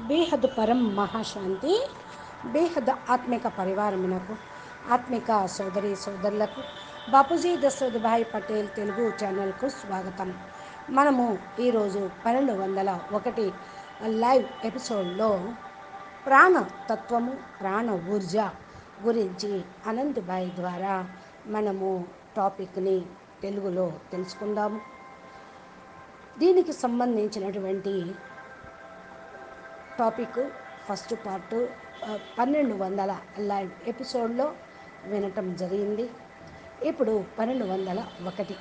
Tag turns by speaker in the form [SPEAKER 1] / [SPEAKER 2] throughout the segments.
[SPEAKER 1] బేహద్ పరం మహాశాంతి బేహద్ ఆత్మిక పరివారమునకు ఆత్మిక సోదరి సోదరులకు బాపూజీ దశరథభాయ్ పటేల్ తెలుగు ఛానల్కు స్వాగతం. మనము ఈరోజు పన్నెండు వందల ఒకటి లైవ్ ఎపిసోడ్లో ప్రాణతత్వము ప్రాణ ఊర్జ గురించి అనంతభాయ్ ద్వారా మనము టాపిక్ని తెలుగులో తెలుసుకుందాము. దీనికి సంబంధించినటువంటి టాపిక్ ఫస్ట్ పార్ట్ పన్నెండు వందల లైవ్ ఎపిసోడ్లో వినటం జరిగింది. ఇప్పుడు పన్నెండు వందల ఒకటి.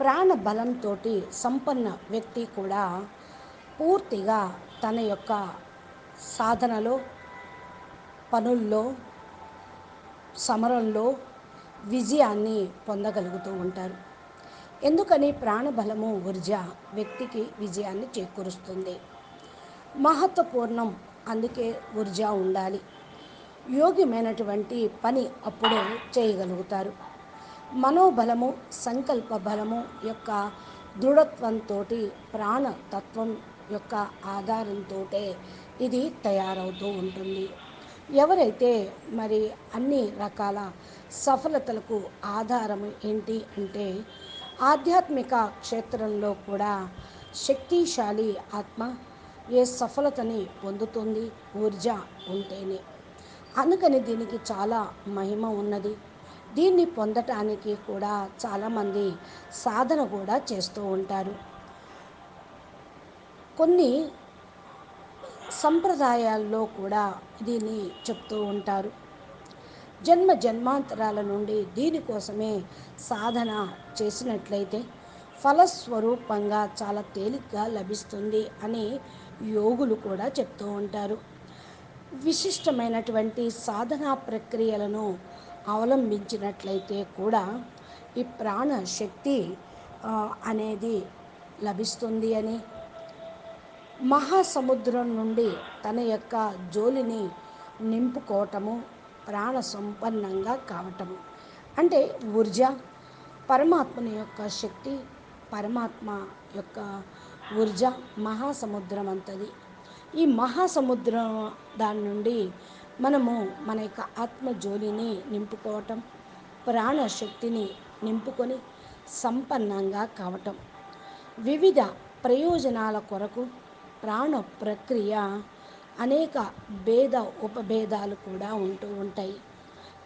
[SPEAKER 1] ప్రాణ బలంతో సంపన్న వ్యక్తి కూడా పూర్తిగా తన యొక్క సాధనలో పనుల్లో సమరంలో విజయాన్ని పొందగలుగుతూ ఉంటారు. ఎందుకని ప్రాణబలము ఊర్జ వ్యక్తికి విజయాన్ని చేకూరుస్తుంది? మహత్వపూర్ణం. అందుకే ఊర్జా ఉండాలి. యోగ్యమైనటువంటి పని అప్పుడు చేయగలుగుతారు. మనోబలము సంకల్ప బలము యొక్క దృఢత్వంతో ప్రాణతత్వం యొక్క ఆధారంతో ఇది తయారవుతూ ఉంటుంది. ఎవరైతే మరి అన్ని రకాల సఫలతలకు ఆధారం ఏంటి అంటే ఆధ్యాత్మిక క్షేత్రంలో కూడా శక్తిశాలి ఆత్మ ఏ సఫలతని పొందుతుంది ఊర్జ ఉంటేనే. అందుకని దీనికి చాలా మహిమ ఉన్నది. దీన్ని పొందటానికి కూడా చాలామంది సాధన కూడా చేస్తూ ఉంటారు. కొన్ని సంప్రదాయాల్లో కూడా దీన్ని చెప్తూ ఉంటారు. జన్మ జన్మాంతరాల నుండి దీనికోసమే సాధన చేసినట్లయితే ఫలస్వరూపంగా చాలా తేలిగ్గా లభిస్తుంది అని యోగులు కూడా చెప్తూ ఉంటారు. విశిష్టమైనటువంటి సాధనా ప్రక్రియలను అవలంబించినట్లయితే కూడా ఈ ప్రాణశక్తి అనేది లభిస్తుంది అని. మహాసముద్రం నుండి తన యొక్క జోలిని నింపుకోవటము ప్రాణ సంపన్నంగా కావటము. అంటే ఊర్జ పరమాత్మని యొక్క శక్తి పరమాత్మ యొక్క ఊర్జ మహాసముద్రం అంతది ఈ మహాసముద్రం దాని నుండి మనము మన యొక్క ఆత్మ జోలిని నింపుకోవటం ప్రాణశక్తిని నింపుకొని సంపన్నంగా కావటం. వివిధ ప్రయోజనాల కొరకు ప్రాణ ప్రక్రియ అనేక భేద ఉపభేదాలు కూడా ఉంటూ ఉంటాయి.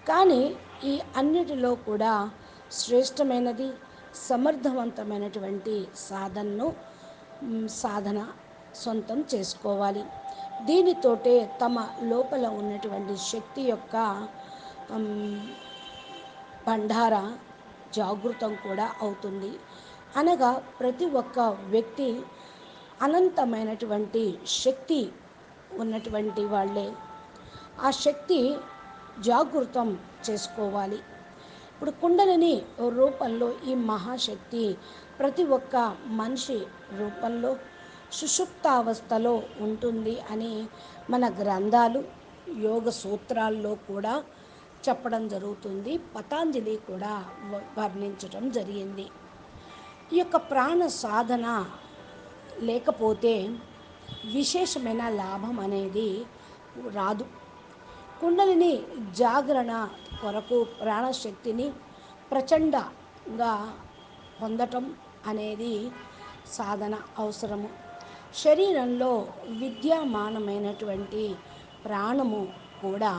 [SPEAKER 1] కానీ ఈ అన్నిటిలో కూడా శ్రేష్టమైనది సమర్థవంతమైనటువంటి సాధనను సాధన సొంతం చేసుకోవాలి. దీనితోటే తమ లోపల ఉన్నటువంటి శక్తి యొక్క భండార జాగృతం కూడా అవుతుంది. అనగా ప్రతి ఒక్క వ్యక్తి అనంతమైనటువంటి శక్తి ఉన్నటువంటి వాళ్ళే. ఆ శక్తి జాగృతం చేసుకోవాలి. ఇప్పుడు కుండలిని రూపంలో ఈ మహాశక్తి ప్రతి ఒక్క మనిషి రూపంలో సుషుప్తావస్థలో ఉంటుంది అని మన గ్రంథాలు యోగ సూత్రాల్లో కూడా చెప్పడం జరుగుతుంది. పతాంజలి కూడా వర్ణించడం జరిగింది. ఈ యొక్క ప్రాణ సాధన లేకపోతే విశేషమైన లాభం అనేది రాదు. కుండలిని జాగరణ కొరకు ప్రాణశక్తిని ప్రచండంగా పొందటం అనేది సాధన అవసరము. శరీరంలో విద్యమానమైనటువంటి ప్రాణము కూడా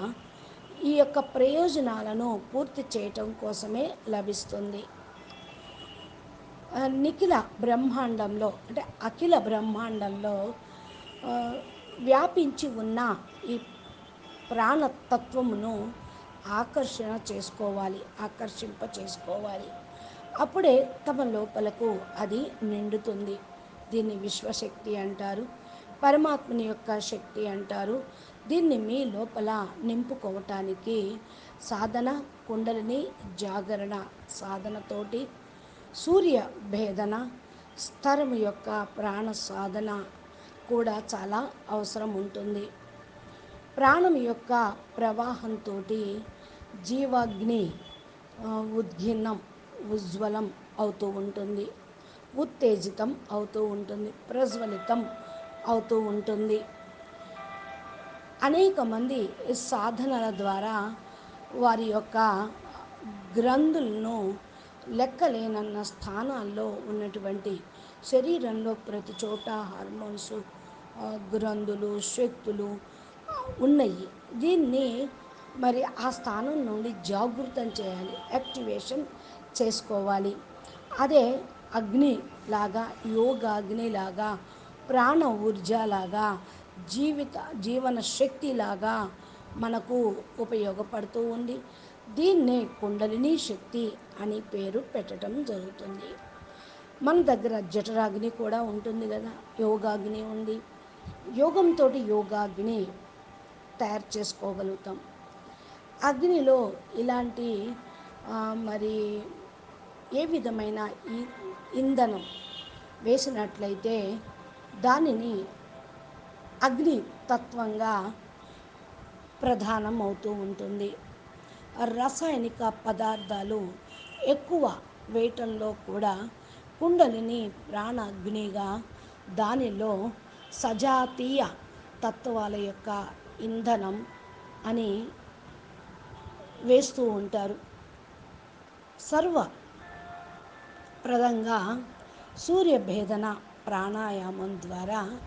[SPEAKER 1] ఈ యొక్క ప్రయోజనాలను పూర్తి చేయటం కోసమే లభిస్తుంది. నిఖిల బ్రహ్మాండంలో అంటే అఖిల బ్రహ్మాండంలో వ్యాపించి ఉన్న ఈ ప్రాణతత్వమును ఆకర్షణ చేసుకోవాలి ఆకర్షింప చేసుకోవాలి. అప్పుడే తమ లోపలకు అది నిండుతుంది. దీన్ని విశ్వశక్తి అంటారు పరమాత్మని యొక్క శక్తి అంటారు. దీన్ని మీ లోపల నింపుకోవటానికి సాధన కుండలిని జాగరణ సాధనతోటి సూర్య భేదన స్థరము యొక్క ప్రాణ సాధన కూడా చాలా అవసరం ఉంటుంది ప్రాణం యొక్క ప్రవాహంతో జీవాగ్ని ఉద్గిన్నం ఉజ్వలం అవుతూ ఉంటుంది. ఉత్తేజితం అవుతూ ఉంటుంది. ప్రజ్వలితం అవుతూ ఉంటుంది. అనేక మంది సాధనల ద్వారా వారి యొక్క గ్రంథులను లెక్కలేనన్న స్థానాల్లో ఉన్నటువంటి శరీరంలో ప్రతి చోట హార్మోన్స్ గ్రంథులు శక్తులు ఉన్నాయి. దీన్ని మరి ఆ స్థానం నుండి జాగృతం చేయాలి. యాక్టివేషన్ చేసుకోవాలి. అదే అగ్ని లాగా యోగా అగ్నిలాగా ప్రాణ ఊర్జలాగా జీవిత జీవన శక్తిలాగా మనకు ఉపయోగపడుతూ ఉంది. దీన్నే కుండలిని శక్తి అని పేరు పెట్టడం జరుగుతుంది. మన దగ్గర జఠరాగ్ని కూడా ఉంటుంది కదా. యోగాగ్ని ఉంది. యోగంతో యోగాగ్ని తయారు చేసుకోగలుగుతాం. అగ్నిలో ఇలాంటి మరి ఏ విధమైన ఈ ఇంధనం వేసినట్లయితే దానిని అగ్ని తత్వంగా ప్రధానం అవుతూ ఉంటుంది. రసాయనిక పదార్థాలు ఎక్కువ వేయటంలో కూడా కుండలిని ప్రాణాగ్నిగా దానిలో సజాతీయ తత్వాల యొక్క ఇంధనం అని వేస్తూ ఉంటారు. సర్వ ప్రదంగా సూర్యభేదన ప్రాణాయామం ద్వారా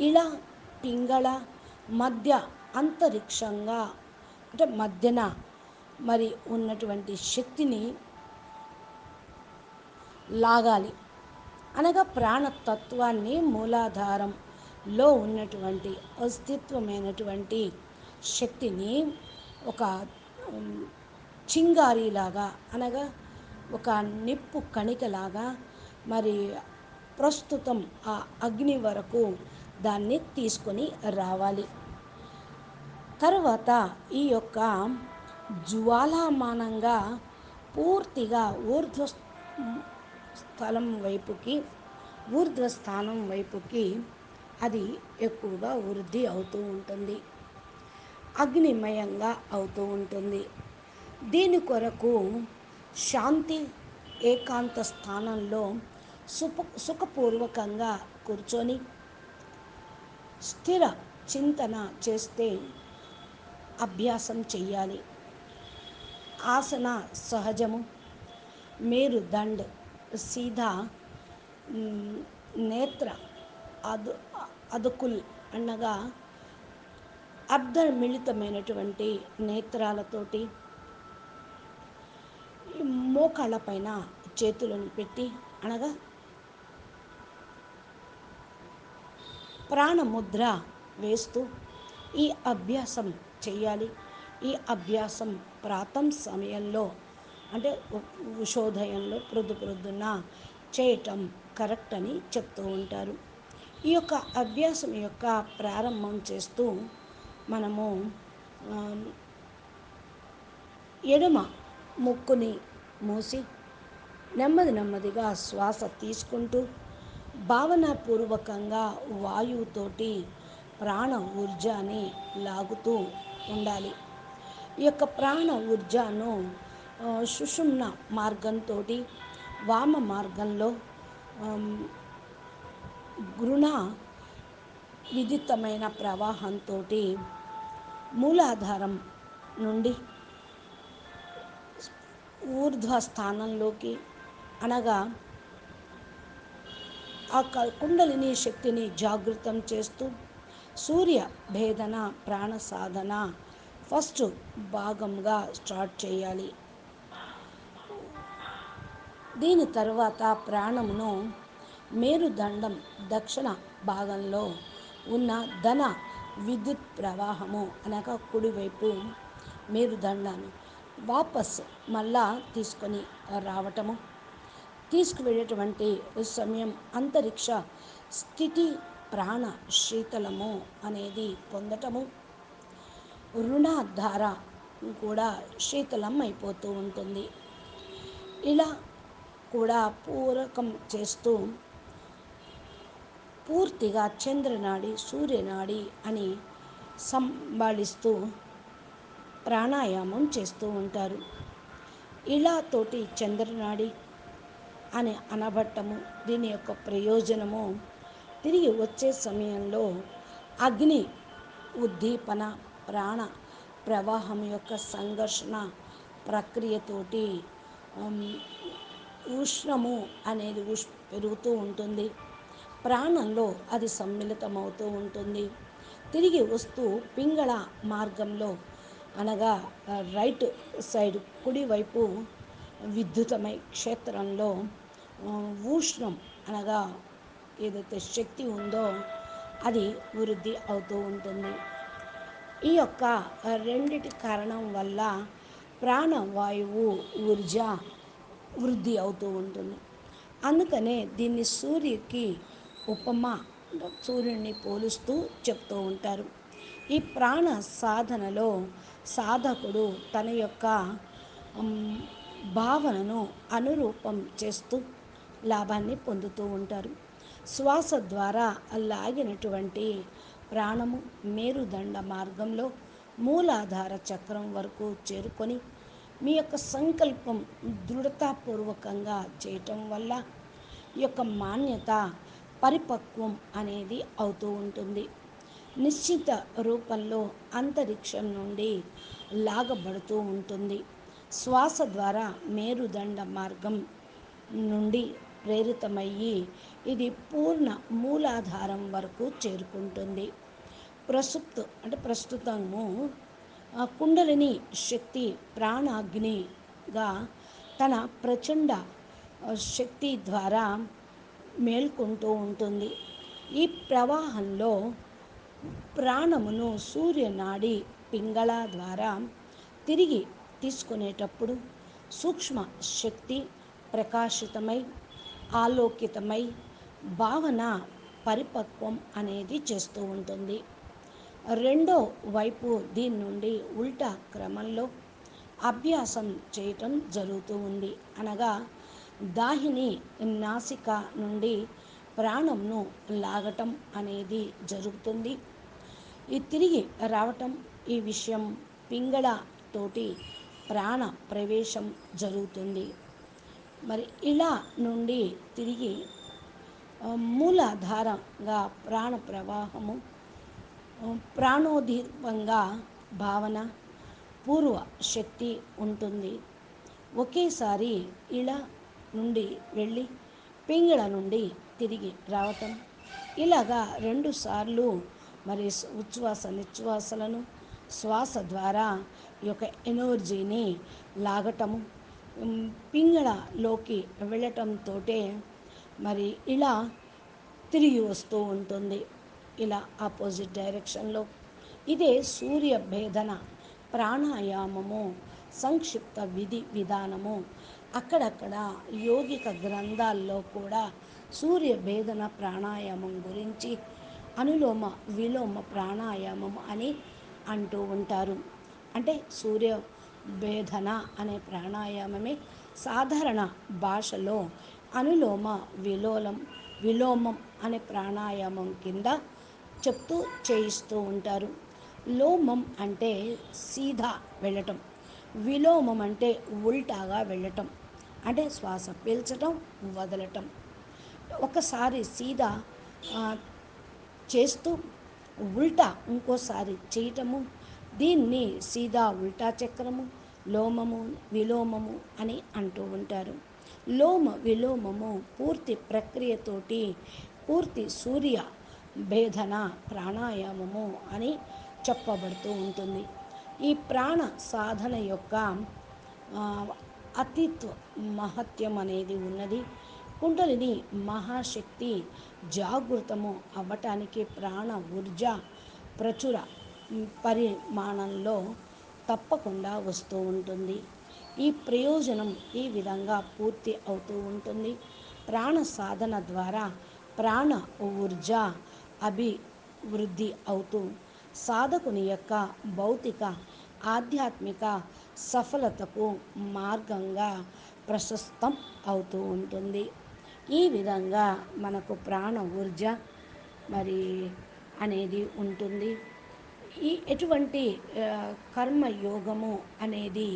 [SPEAKER 1] ఇలా పింగళ మధ్య అంతరిక్షంగా అంటే మధ్యన మరి ఉన్నటువంటి శక్తిని లాగాలి. అనగా ప్రాణతత్వాన్ని లో ఉన్నటువంటి అస్తిత్వమైనటువంటి శక్తిని ఒక చింగారీలాగా అనగా ఒక నిప్పు కణికలాగా మరి ప్రస్తుతం ఆ అగ్ని వరకు దాన్ని తీసుకొని రావాలి. తర్వాత ఈ యొక్క జ్వాలామానంగా పూర్తిగా ఊర్ధ్వ స్థలం వైపుకి ఊర్ధ్వ స్థానం వైపుకి అది ఎక్కువగా వృద్ధి అవుతూ ఉంటుంది. అగ్నిమయంగా అవుతూ ఉంటుంది. దీని కొరకు శాంతి ఏకాంత స్థానంలో సుఖ సుఖపూర్వకంగా కూర్చొని స్థిర చింతన చేస్తే అభ్యాసం చెయ్యాలి. ఆసన సహజము మేరు దండ్ సీదా నేత్ర అదు అదుకుల్ అనగా అర్ధమిళితమైనటువంటి నేత్రాలతోటి ఈ మోకాళ్ళపైన చేతులను పెట్టి అనగా ప్రాణముద్ర వేస్తూ ఈ అభ్యాసం చేయాలి ఈ అభ్యాసం ప్రాతం సమయంలో అంటే శోధయంలో ఉషోదయంలో ప్రొద్దు ప్రొద్దున చేయటం కరెక్ట్ అని చెప్తూ ఉంటారు. ఈ యొక్క అభ్యాసం యొక్క ప్రారంభం చేస్తూ మనము ఎడమ ముక్కుని మూసి నెమ్మది నెమ్మదిగా శ్వాస తీసుకుంటూ భావనాపూర్వకంగా వాయువుతోటి ప్రాణ ఊర్జాని లాగుతూ ఉండాలి. ఈ యొక్క ప్రాణ ఊర్జాను సుషుమ్న మార్గంతో వామ మార్గంలో గృణ విదితమైన ప్రవాహంతో మూలాధారం నుండి ఊర్ధ్వ స్థానంలోకి అనగా ఆ కుండలిని శక్తిని జాగృతం చేస్తూ సూర్య భేదన ప్రాణ సాధన ఫస్ట్ భాగంగా స్టార్ట్ చేయాలి. దీని తర్వాత ప్రాణమును మేరుదండం దక్షిణ భాగంలో ఉన్న ధన విద్యుత్ ప్రవాహము అనగా కుడివైపు మేరుదండాన్ని వాపస్ మళ్ళా తీసుకొని రావటము. తీసుకువెళ్ళేటువంటి సమయం అంతరిక్ష స్థితి ప్రాణ శీతలము అనేది పొందటము. రుణాధార కూడా శీతలం అయిపోతూ ఉంటుంది. ఇలా కూడా పూరకం చేస్తూ పూర్తిగా చంద్రనాడి సూర్యనాడి అని సంభాళిస్తూ ప్రాణాయామం చేస్తూ ఉంటారు. ఇలా తోటి చంద్రనాడి అని అనబట్టము దీని యొక్క ప్రయోజనము. తిరిగి వచ్చే సమయంలో అగ్ని ఉద్దీపన ప్రాణ ప్రవాహం యొక్క సంఘర్షణ ప్రక్రియతోటి ఉష్ణము అనేది ఉష్ పెరుగుతూ ఉంటుంది. ప్రాణంలో అది సమ్మిళితమవుతూ ఉంటుంది. తిరిగి వస్తూ పింగళ మార్గంలో అనగా రైట్ సైడ్ కుడివైపు విద్యుతమై క్షేత్రంలో ఊష్ణం ఉష్ణం అనగా ఏదైతే శక్తి ఉందో అది వృద్ధి అవుతూ ఉంటుంది. ఈ యొక్క రెండిటి కారణం వల్ల ప్రాణవాయువు ఊర్జ వృద్ధి అవుతూ ఉంటుంది. అందుకనే దీన్ని సూర్యుకి ఉపమా సూర్యుడిని పోలుస్తూ చెప్తూ ఉంటారు. ఈ ప్రాణ సాధనలో సాధకుడు తన యొక్క భావనను అనురూపం చేస్తూ లాభాన్ని పొందుతూ ఉంటారు. శ్వాస ద్వారా లాగినటువంటి ప్రాణము మేరుదండ మార్గంలో మూలాధార చక్రం వరకు చేరుకొని మీ యొక్క సంకల్పం దృఢతాపూర్వకంగా చేయటం వల్ల ఈ యొక్క మాన్యత పరిపక్వం అనేది అవుతూ ఉంటుంది. నిశ్చిత రూపంలో అంతరిక్షం నుండి లాగబడుతూ ఉంటుంది. శ్వాస ద్వారా మేరుదండ మార్గం నుండి ప్రేరితమయ్యి ఇది పూర్ణ మూలాధారం వరకు చేరుకుంటుంది. ప్రస్తుత అంటే ప్రస్తుతము కుండలిని శక్తి ప్రాణాగ్నిగా తన ప్రచండ శక్తి ద్వారా మేల్కొంటూ ఉంటుంది. ఈ ప్రవాహంలో ప్రాణమును సూర్యనాడి పింగళ ద్వారా తిరిగి తీసుకునేటప్పుడు సూక్ష్మ శక్తి ప్రకాశితమై ఆలోకితమై భావన పరిపక్వం అనేది చేస్తూ ఉంటుంది. రెండో వైపు దీని నుండి ఉల్టా క్రమంలో అభ్యాసం చేయటం జరుగుతూ ఉంది. అనగా దాహిని నాసిక నుండి ప్రాణంను లాగటం అనేది జరుగుతుంది. ఈ తిరిగి రావటం ఈ విషయం పింగళ తోటి ప్రాణ ప్రవేశం జరుగుతుంది. మరి ఇలా నుండి తిరిగి మూలాధారంగా ప్రాణ ప్రవాహము ఆ, ప్రాణోదీపంగా భావన పూర్వ శక్తి ఉంటుంది. ఒకేసారి ఇలా నుండి వెళ్ళి పింగళ నుండి తిరిగి రావటం. ఇలాగా రెండు సార్లు మరి ఉచ్ఛ్వాస నిశ్వాసలను శ్వాస ద్వారా ఈ యొక్క ఎనర్జీని లాగటము పింగళలోకి వెళ్ళటంతో మరి ఇలా తిరిగి వస్తూ ఉంటుంది. ఇలా ఆపోజిట్ డైరెక్షన్లో. ఇదే సూర్య భేదన ప్రాణాయామము. సంక్షిప్త విధి విధానము. అక్కడక్కడ యోగిక గ్రంథాల్లో కూడా సూర్య భేదన ప్రాణాయామం గురించి అనులోమ విలోమ ప్రాణాయామం అని అంటూ ఉంటారు. అంటే సూర్య భేదన అనే ప్రాణాయామమే సాధారణ భాషలో అనులోమ విలోలం విలోమం అనే ప్రాణాయామం కింద చెప్తూ చేయిస్తూ ఉంటారు. లోమం అంటే సీదా వెళ్ళటం. విలోమం అంటే ఉల్టాగా వెళ్ళటం అంటే శ్వాస పీల్చటం వదలటం. ఒకసారి సీదా చేస్తూ ఉల్టా ఇంకోసారి చేయటము దీన్ని సీదా ఉల్టా చక్రము లోమము విలోమము అని అంటూ ఉంటారు. లోమ విలోమము పూర్తి ప్రక్రియతోటి పూర్తి సూర్య భేదన ప్రాణాయామము అని చెప్పబడుతూ ఉంటుంది. ఈ ప్రాణ సాధన యొక్క అతిత్వ మహత్యం అనేది ఉన్నది. కుండలిని మహాశక్తి జాగృతము అవ్వటానికి ప్రాణ ఊర్జ ప్రచుర పరిమాణంలో తప్పకుండా వస్తూ ఉంటుంది. ఈ ప్రయోజనం ఈ విధంగా పూర్తి అవుతూ ఉంటుంది. ప్రాణ సాధన ద్వారా ప్రాణ ఊర్జ అభివృద్ధి అవుతూ సాధకుని యొక్క భౌతిక ఆధ్యాత్మిక సఫలతకు మార్గంగా ప్రశస్తం అవుతూ ఉంటుంది. ఈ విధంగా మనకు ప్రాణ ఊర్జ మరి అనేది ఉంటుంది. ఈ ఎటువంటి కర్మయోగము అనేది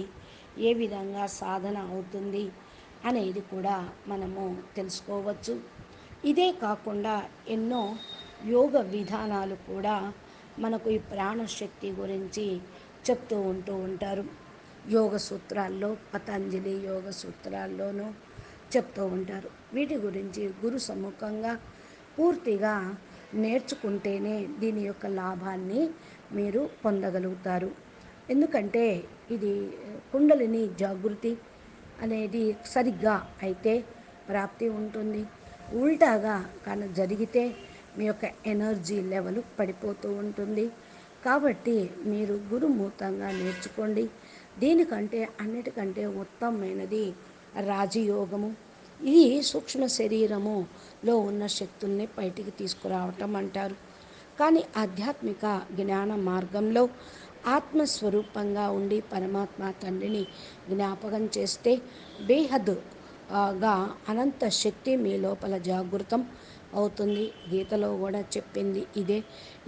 [SPEAKER 1] ఏ విధంగా సాధన అవుతుంది అనేది కూడా మనము తెలుసుకోవచ్చు. ఇదే కాకుండా ఎన్నో యోగ విధానాలు కూడా మనకు ఈ ప్రాణశక్తి గురించి చెప్తూ ఉంటూ ఉంటారు. యోగ సూత్రాల్లో పతంజలి యోగ సూత్రాల్లోనూ చెప్తూ ఉంటారు. వీటి గురించి గురు సముఖంగా పూర్తిగా నేర్చుకుంటేనే దీని యొక్క లాభాన్ని మీరు పొందగలుగుతారు. ఎందుకంటే ఇది కుండలిని జాగృతి అనేది సరిగ్గా అయితే ప్రాప్తి ఉంటుంది. ఉల్టాగా కానీ జరిగితే మీ యొక్క ఎనర్జీ లెవెల్ పడిపోతూ ఉంటుంది. కాబట్టి మీరు గురుమూతంగా నేర్చుకోండి. దీనికంటే అన్నిటికంటే ఉత్తమమైనది రాజయోగము. ఇది సూక్ష్మ శరీరములో ఉన్న శక్తుల్ని బయటికి తీసుకురావటం అంటారు. కానీ ఆధ్యాత్మిక జ్ఞాన మార్గంలో ఆత్మస్వరూపంగా ఉండి పరమాత్మ తండ్రిని జ్ఞాపకం చేస్తే బేహద్గా అనంత శక్తి మీ లోపల జాగృతం అవుతుంది. గీతలో కూడా చెప్పింది ఇదే.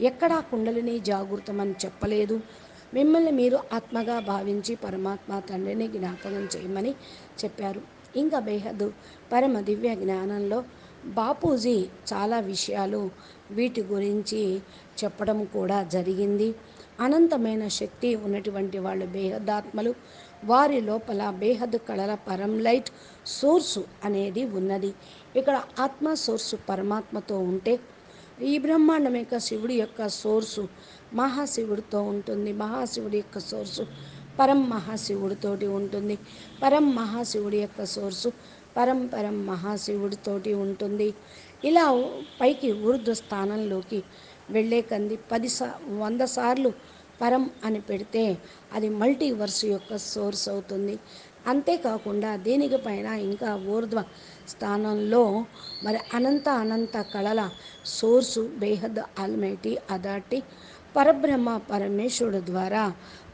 [SPEAKER 1] ఎక్కడా కుండలిని జాగృతమని చెప్పలేదు. మిమ్మల్ని మీరు ఆత్మగా భావించి పరమాత్మ తండ్రిని జ్ఞాపకం చేయమని చెప్పారు. ఇంకా బేహద్ పరమ దివ్య జ్ఞానంలో బాపూజీ చాలా విషయాలు వీటి గురించి చెప్పడం కూడా జరిగింది. అనంతమైన శక్తి ఉన్నటువంటి వాళ్ళు బేహదాత్మలు వారి లోపల బేహద్ కళల పరం లైట్ సోర్సు అనేది ఉన్నది. ఇక్కడ ఆత్మ సోర్సు పరమాత్మతో ఉంటే ఈ బ్రహ్మాండం యొక్క శివుడి యొక్క సోర్సు మహాశివుడితో ఉంటుంది. మహాశివుడి యొక్క సోర్సు పరం మహాశివుడితోటి ఉంటుంది. పరం మహాశివుడి యొక్క సోర్సు పరం పరం మహాశివుడితోటి ఉంటుంది. ఇలా పైకి ఊర్ధ్వ స్థానంలోకి వెళ్ళే కంది పది సా వంద సార్లు పరం అని పెడితే అది మల్టీవర్స్ యొక్క సోర్స్ అవుతుంది. అంతేకాకుండా దీనికి పైన ఇంకా ఊర్ధ్వ స్థానంలో మరి అనంత అనంత కళల సోర్సు బేహద్ ఆల్మైటీ అదాటి పరబ్రహ్మ పరమేశ్వరుడు ద్వారా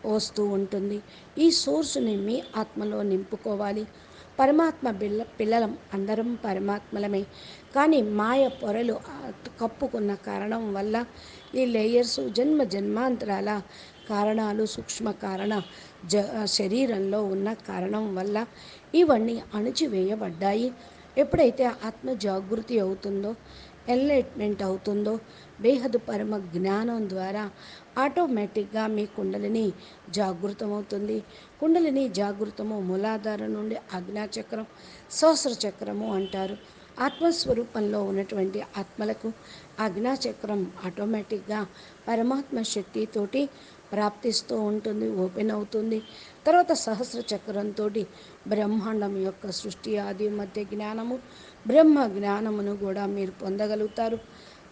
[SPEAKER 1] వస్తూ ఉంటుంది. ఈ సోర్సుని మీ ఆత్మలో నింపుకోవాలి. పరమాత్మ బిల్ల పిల్లలం అందరం పరమాత్మలమే. కానీ మాయ పొరలు కప్పుకున్న కారణం వల్ల ఈ లేయర్స్ జన్మ జన్మాంతరాల కారణాలు సూక్ష్మ కారణ జ శరీరంలో ఉన్న కారణం వల్ల ఇవన్నీ అణిచివేయబడ్డాయి. ఎప్పుడైతే ఆత్మ జాగృతి అవుతుందో ఎన్లైట్మెంట్ అవుతుందో బేహదు పరమ జ్ఞానం ద్వారా ఆటోమేటిక్గా మీ కుండలిని జాగృతమవుతుంది. కుండలిని జాగృతము మూలాధారం నుండి ఆజ్ఞాచక్రం సహస్ర చక్రము అంటారు. ఆత్మస్వరూపంలో ఉన్నటువంటి ఆత్మలకు ఆజ్ఞాచక్రం ఆటోమేటిక్గా పరమాత్మ శక్తితోటి ప్రాప్తిస్తూ ఉంటుంది ఓపెన్ అవుతుంది. తర్వాత సహస్ర చక్రంతో బ్రహ్మాండం యొక్క సృష్టి ఆది మధ్య జ్ఞానము బ్రహ్మ జ్ఞానమును కూడా మీరు పొందగలుగుతారు.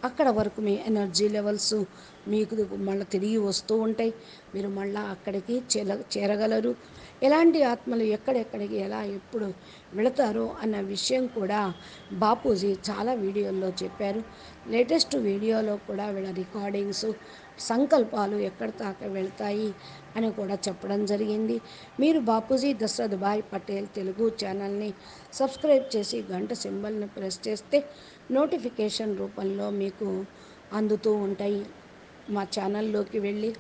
[SPEAKER 1] అక్కడ వరకు మీ ఎనర్జీ లెవెల్స్ మీకు మళ్ళీ తిరిగి వస్తూ ఉంటాయి. మీరు మళ్ళీ అక్కడికి చేర చేరగలరు. ఎలాంటి ఆత్మలు ఎక్కడెక్కడికి ఎలా ఎప్పుడు వెళతారో అన్న విషయం కూడా బాపూజీ చాలా వీడియోల్లో చెప్పారు. లేటెస్ట్ వీడియోలో కూడా వీళ్ళ రికార్డింగ్స్ సంకల్పాలు ఎక్కడ దాకా వెళ్తాయి అని కూడా చెప్పడం జరిగింది. మీరు బాపూజీ దశరథ్ భాయ్ పటేల్ తెలుగు ఛానల్ని సబ్స్క్రైబ్ చేసి గంట సింబల్ని ప్రెస్ చేస్తే నోటిఫికేషన్ రూపంలో మీకు అందుతూ ఉంటాయి. మా ఛానల్లోకి వెళ్ళి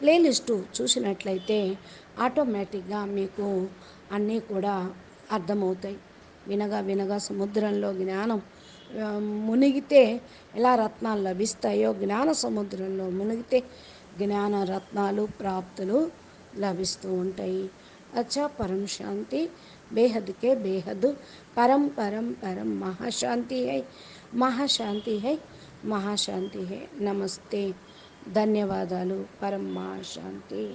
[SPEAKER 1] ప్లేలిస్టు చూసినట్లయితే ఆటోమేటిక్గా మీకు అన్నీ కూడా అర్థమవుతాయి. వినగా వినగా సముద్రంలో జ్ఞానం మునిగితే ఎలా రత్నాలు లభిస్తాయో జ్ఞాన సముద్రంలో మునిగితే జ్ఞాన రత్నాలు ప్రాప్తులు లభిస్తూ ఉంటాయి. అచ్చా పరం శాంతి బేహద్కే బేహద్ పరం పరం పరం మహాశాంతి హై మహాశాంతి హై మహాశాంతి హై. నమస్తే. ధన్యవాదాలు. పరం మహాశాంతి